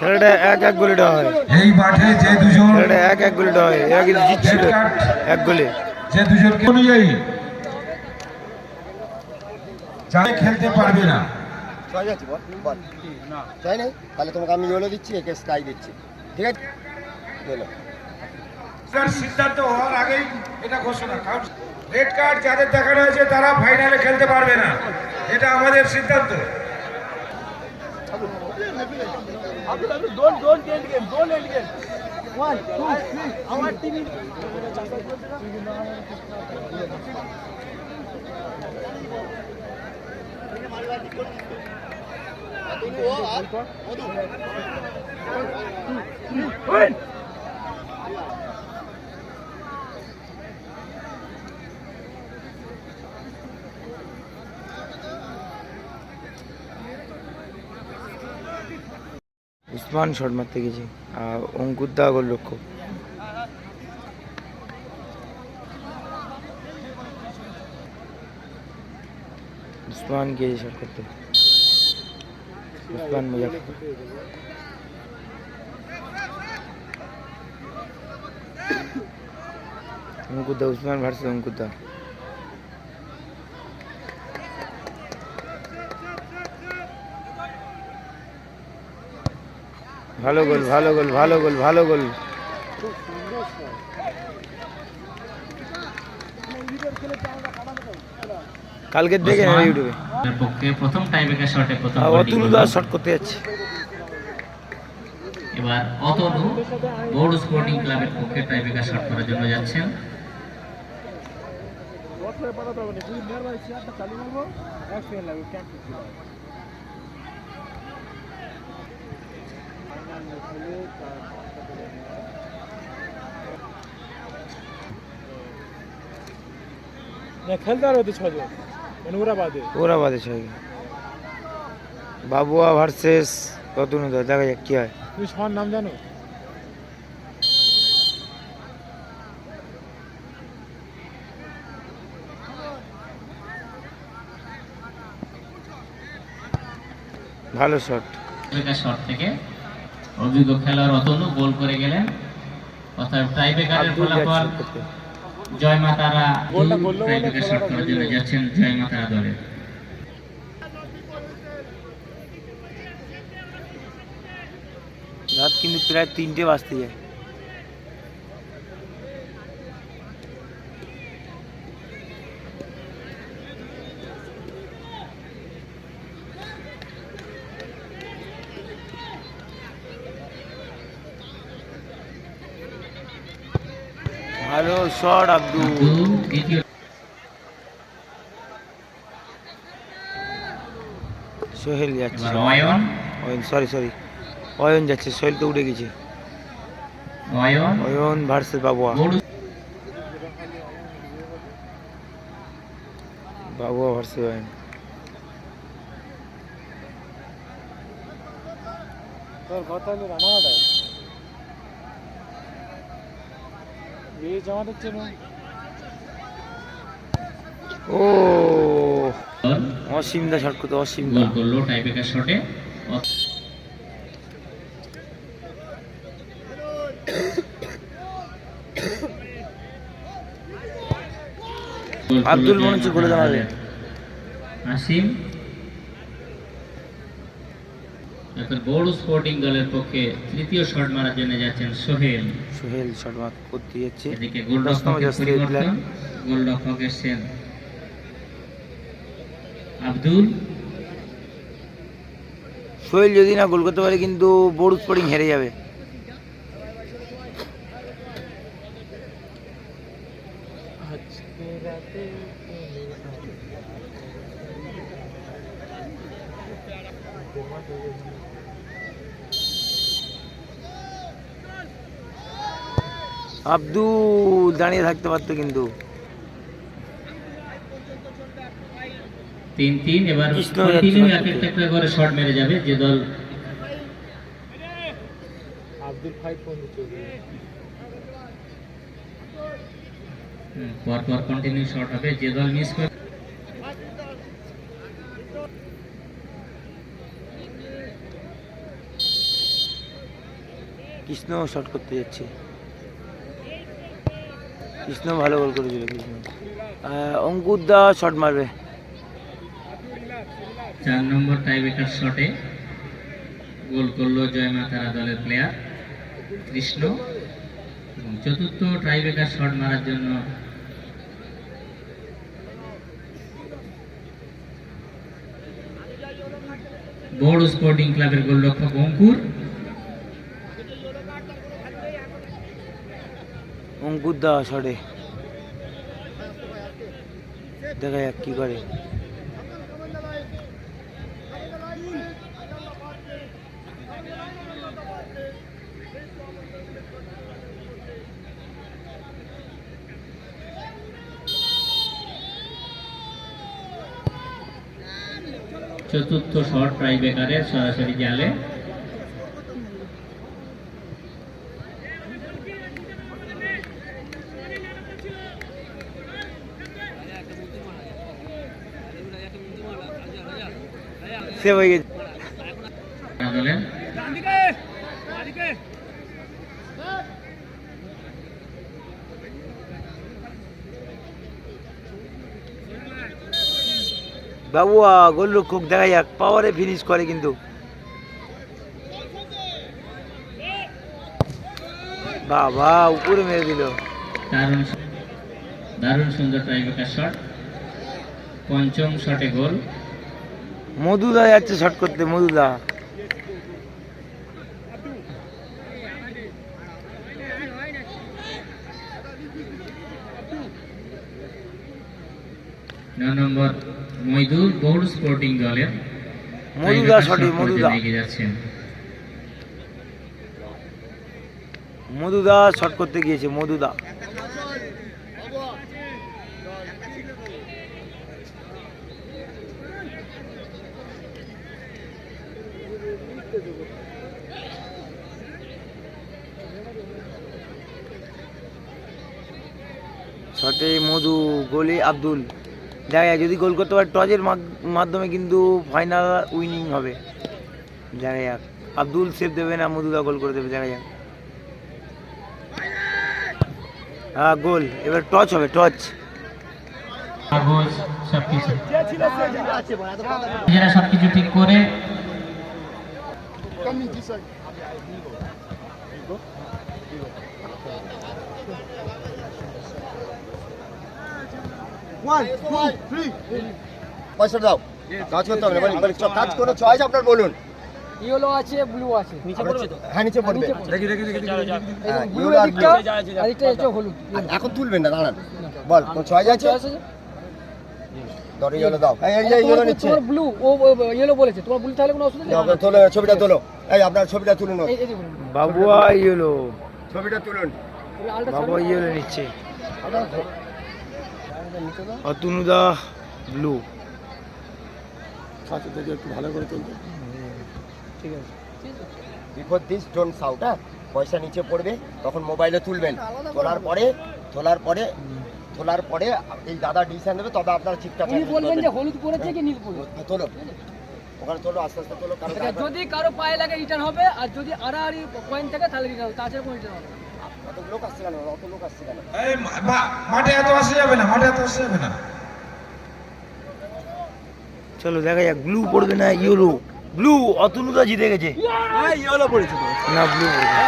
খেলাটা এক এক গোলে হয়। এই মাঠে যে দুজন খেলাটা এক এক গোলে হয়। জিতছিল এক গোলে। যে দুজনকে অনুযায়ী খেলতে পারবে না। ছয় যাচ্ছি বল তাহলে তোমাকে আমি ইয়েলো দিচ্ছি একে স্কাই দিচ্ছি। ঠিক আছে? সিদ্ধান্ত হওয়ার আগেই এটা ঘোষণা। কারণ রেড কার্ড যাদের দেখানো হয়েছে তারা ফাইনালে খেলতে পারবে না। এটা আমাদের সিদ্ধান্ত। Abdul, Abdul, don't, don't end game. Don't end game. One, two, three. Our team is. One, two, three. Win. Usman shot মারতে গেছে, আর অঙ্কুর দা গোল লক্ষ্য উসমান গিয়েছে শট করতে। উসমান মুজাফর অঙ্কুর দা, উসমান ভার্সেস অঙ্কুর দা। ভালো গোল ভালো গোল ভালো গোল ভালো গোল। কালকে দেখে নেবে ইউটিউবে। পক্ষে প্রথম টাইব্রেকার শটে প্রথম অতুল হলো। দা শট করতে যাচ্ছে। এবার অতনু বোর্ড স্পোর্টিং ক্লাবের পক্ষে টাইব্রেকার শট করার জন্য যাচ্ছেন। হতো ছজন মানে ওরা বাদে। ওরা বাদে ছয় বাবুয়া ভার্সেস দা দেখা যাক কি হয়। তুমি সবার নাম জানো? ভালো শট শট থেকে অভিজ্ঞ খেলোয়াড় অতনু গোল করে গেলেন। অর্থাৎ টাইব্রেকারের ফলাফল জয় মা তারা গোলটা বলে টাইব্রেকার শট করার জন্য যাচ্ছেন জয় মা তারা দলের রাত কিন্তু প্রায় তিনটে বাজতে যায়। ভালো শট আব্দুল সোহেল যাচ্ছে। অয়ন। অয়ন সরি সরি অয়ন যাচ্ছে সোহেল তো উঠে গেছে। অয়ন। অয়ন ভার্সেস বাবুয়া। বাবুয়া ভার্সেস অয়ন। তোর কথা হলো ও। অসীম দা শট করতে অসীম দা করল টাইব্রেকার শটে আব্দুল মনে হচ্ছে দাঁড়াবে। দলের। আসিম। এখন বোর্ড স্পোর্টিং দলের পক্ষে তৃতীয় শট মারার জন্য যাচ্ছেন সোহেল। সোহেল শট মার করতে যাচ্ছে এদিকে গোলরক্ষকের পরিবর্তন। গোলরক্ষক এসছেন আব্দুল। সোহেল যদি না গোল করতে পারে কিন্তু বড় স্পোর্টিং হেরে যাবে। আজকে রাতে আব্দুল দাঁড়িয়ে থাকতে পারতো কিন্তু। তিন তিন এবার কন্টিনিউ এক একটা একটা করে শট মেরে যাবে যে দল আব্দুল ফাইভ ফোন পর পর কন্টিনিউ শট হবে যে দল মিস করে কৃষ্ণ শট করতে যাচ্ছে। কৃষ্ণ ভালো গোল করেছিল, কৃষ্ণ। অঙ্কুর দা শট মারবে। চার নম্বর টাইব্রেকার শটে গোল করল জয় মাতারা দলের প্লেয়ার কৃষ্ণ। এবং চতুর্থ টাইব্রেকার শট মারার জন্য বড় স্পোর্টিং ক্লাবের গোলরক্ষক অঙ্কুর। অঙ্কুর দা সরে। দেখা যাক কি করে। চতুর্থ শট টাইব্রেকারের সরাসরি জালে সেভ হয়ে গেছে। বাবুয়া গোলরক্ষক দেখা যাক পাওয়ারে ফিনিশ করে কিন্তু। বাবা উপরে মেরে দিল। দারুণ দারুণ সুন্দর টাইব্রেকার শট পঞ্চম শটে গোল। মধুদা যাচ্ছে শট করতে মধুদা। নম্বর। স্পোর্টিং দলের মধুদা এগিয়ে যাচ্ছেন। মধুদা শট করতে গিয়েছে মধুদা শটে মধু গোলে আব্দুল। দেখা যায়, যদি গোল করতে পারে টজের মাধ্যমে কিন্তু ফাইনাল উইনিং হবে। দেখা যাক। আব্দুল সেভ দেবে না মধুদা গোল করে দেবে, দেখা যাক। হ্যাঁ গোল। এবার টচ হবে টচ সবকিছু ঠিক করে। পয়সা দাও কাজ করতে হবে কাজ কোনো চয়েস আপনার বলুন। ইয়েলো আছে ব্লু আছে। নিচে পড়বে তো? হ্যাঁ নিচে পড়বে। আর হলুদ এখন তুলবেন না দাঁড়ান। বল কোন চয়েস আছে? ইয়েলো দাও। এই এই এই ইয়েলো নিচ্ছে। তোমার ব্লু ও ইয়েলো বলেছে। তোমার ব্লু তাহলে কোনো অসুবিধা নেই। তোলো ছবিটা তোলো। এই আপনার ছবিটা তুলুন বাবুয়া ইয়েলো ছবিটা তুলুন। বাবুয়া ইয়েলো নিচ্ছে। অতনুদা ব্লু। থেকে একটু ভালো করে তুলবে ঠিক আছে। বিফোর দিস ডোন্ট সাউট হ্যাঁ? পয়সা নিচে পড়বে তখন মোবাইলে তুলবেন। তোলার পরে তোলার পরে তোলার পরে এই দাদা ডিসিশন দেবে তবে আপনারা ঠিকঠাক উনি বলবেন যে হলুদ পড়েছে কি নীল পড়েছে? তোলো। ওখানে তোলো আস্তে আস্তে তোলো আচ্ছা, যদি কারও পায়ে লাগে রিটার্ন হবে আর যদি আড়াআড়ি পয়েন্ট থাকে তাহলে রিটার্ন হবে। তাছাড়া কোনো রিটার্ন হবে লোক আসছে কেন? অত লোক আসছে কেন? এই মা- মা- মাঠে এত আসা যাবে না মাঠে এত আসা যাবে না। চলো দেখা যাক ব্লু পড়বে না ইয়েলো ব্লু অতনুদা জিতে গেছে। ইয়েলো পড়েছে না ব্লু পড়েছে